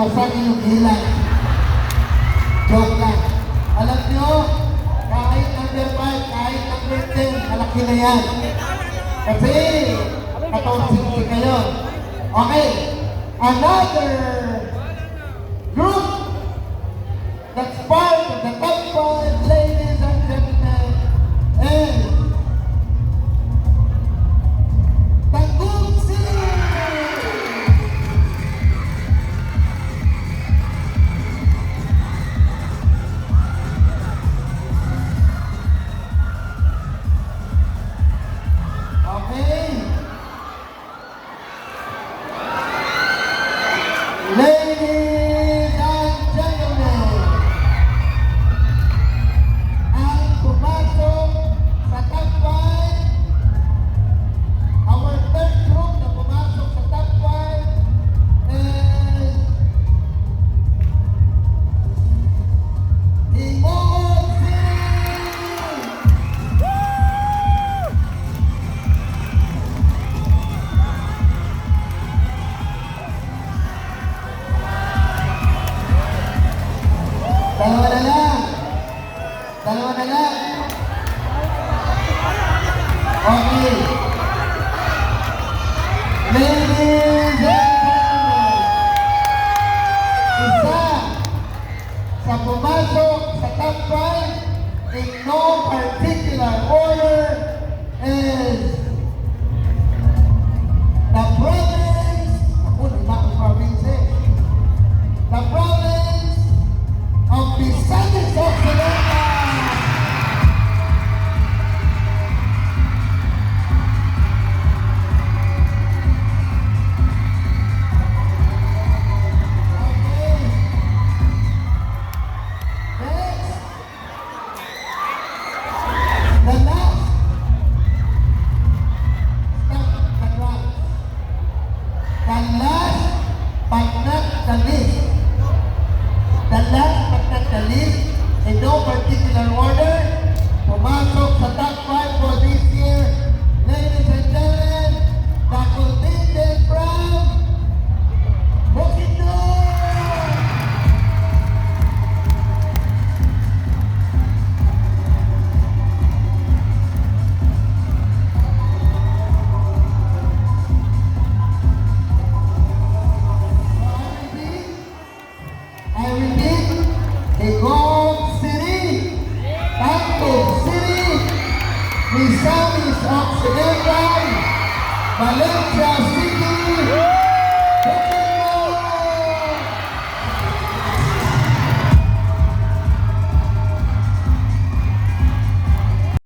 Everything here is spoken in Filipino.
iwasan yung hilang. Joke lang. Alam nyo, kahit number 5, kahit number 10, malaki na yan. Kasi, 14 kayo. Okay, another Ladies Dalawa. Okay. Ladies sa pumasok sa top 5 in no particular order The last but not the least. In no particular order, Misamis Occidental, Valencia City,